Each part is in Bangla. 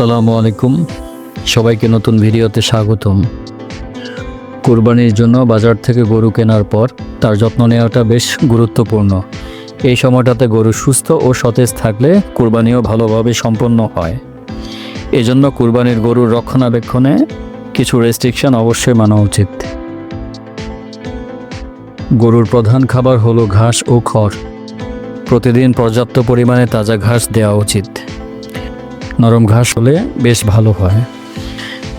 আসসালামু আলাইকুম। সবাইকে নতুন ভিডিওতে স্বাগতম। কুরবানির জন্য বাজার থেকে গরু কেনার পর তার যত্ন নেওয়াটা বেশ গুরুত্বপূর্ণ। এই সময়টাতে গরু সুস্থ ও সতেজ থাকলে কুরবানিও ভালোভাবে সম্পন্ন হয়। এজন্য কুরবানির গরুর রক্ষণাবেক্ষণে কিছু রেস্ট্রিকশন অবশ্যই মানা উচিত। গরুর প্রধান খাবার হলো ঘাস ও খড়। প্রতিদিন পর্যাপ্ত পরিমাণে তাজা ঘাস দেওয়া উচিত। নরম ঘাস হলে বেশ ভালো হয়,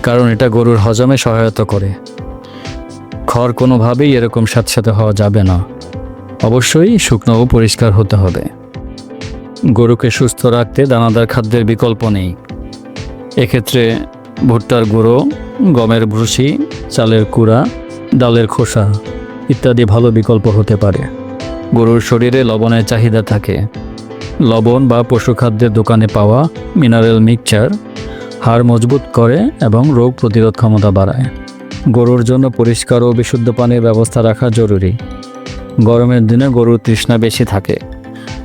কারণ এটা গরুর হজমে সহায়তা করে। খড় কোনোভাবেই এরকম স্যাঁতস্যাঁতে হওয়া যাবে না। অবশ্যই শুকনো ও পরিষ্কার হতে হবে। গরুকে সুস্থ রাখতে দানাদার খাদ্যের বিকল্প নেই। এক্ষেত্রে ভুট্টার গুঁড়ো, গমের ভুসি, চালের কুড়া, ডালের খোসা ইত্যাদি ভালো বিকল্প হতে পারে। গরুর শরীরে লবণের চাহিদা থাকে। লবণ বা পশু খাদ্যের দোকানে পাওয়া মিনারেল মিক্সচার হাড় মজবুত করে এবং রোগ প্রতিরোধ ক্ষমতা বাড়ায়। গরুর জন্য পরিষ্কার ও বিশুদ্ধ পানির ব্যবস্থা রাখা জরুরি। গরমের দিনে গরুর তৃষ্ণা বেশি থাকে,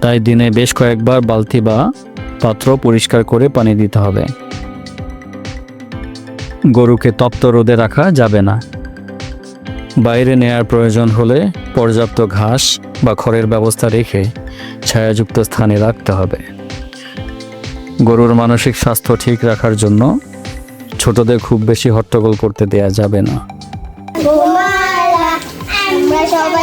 তাই দিনে বেশ কয়েকবার বালতি বা পাত্র পরিষ্কার করে পানি দিতে হবে। গরুকে তপ্ত রোদে রাখা যাবে না। বাইরে নেয়ার প্রয়োজন হলে পর্যাপ্ত ঘাস বা খড়ের ব্যবস্থা রেখে ছায়াযুক্ত স্থানে রাখতে হবে। গরুর মানসিক স্বাস্থ্য ঠিক রাখার জন্য ছোটদের খুব বেশি হট্টগোল করতে দেয়া যাবে না। গোমালা আমরা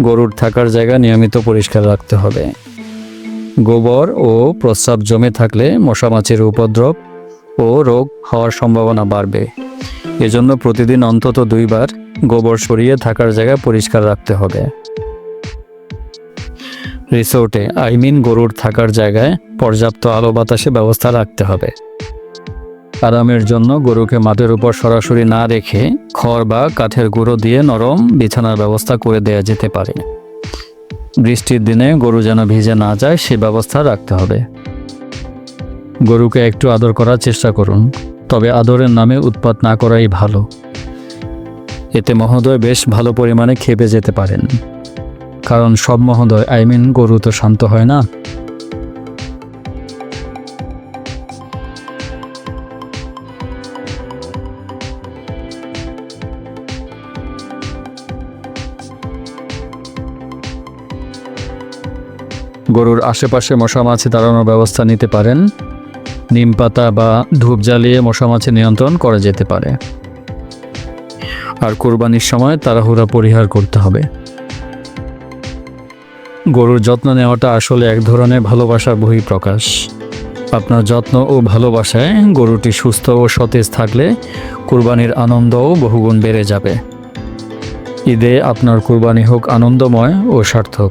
গরুর থাকার জায়গা নিয়মিত পরিষ্কার রাখতে হবে। গোবর ও প্রস্রাব জমে থাকলে মশামাছির উপদ্রব ও রোগ হওয়ার সম্ভাবনা বাড়বে। এজন্য প্রতিদিন অন্তত দুইবার গোবর সরিয়ে থাকার জায়গা পরিষ্কার রাখতে হবে। রিসোর্টে, আই মিন গরুর থাকার জায়গায় পর্যাপ্ত আলো বাতাসে ব্যবস্থা রাখতে হবে। আরামের জন্য গরুকে মাঠের উপর সরাসরি না রেখে খড় বা কাঠের গুঁড়ো দিয়ে নরম বিছানার ব্যবস্থা করে দেয়া যেতে পারে। বৃষ্টির দিনে গরু যেন ভিজে না যায়, সে ব্যবস্থা রাখতে হবে। গরুকে একটু আদর করার চেষ্টা করুন, তবে আদরের নামে উৎপাত না করাই ভালো। এতে মহোদয় বেশ ভালো পরিমাণে খেপে যেতে পারেন। কারণ সব মহোদয়, আই মিন গরু তো শান্ত হয় না। গরুর আশেপাশে মশা মাছি তাড়ানোর ব্যবস্থা নিতে পারেন। নিম পাতা বা ধূপ জ্বালিয়ে মশা মাছি নিয়ন্ত্রণ করা যেতে পারে। আর কোরবানির সময় তাড়াহুড়া পরিহার করতে হবে। গরুর যত্ন নেওয়াটা আসলে এক ধরনের ভালোবাসার বহিঃপ্রকাশ। আপনার যত্ন ও ভালোবাসায় গরুটি সুস্থ ও সতেজ থাকলে কুরবানির আনন্দও বহুগুণ বেড়ে যাবে। ঈদে আপনার কুরবানি হোক আনন্দময় ও সার্থক।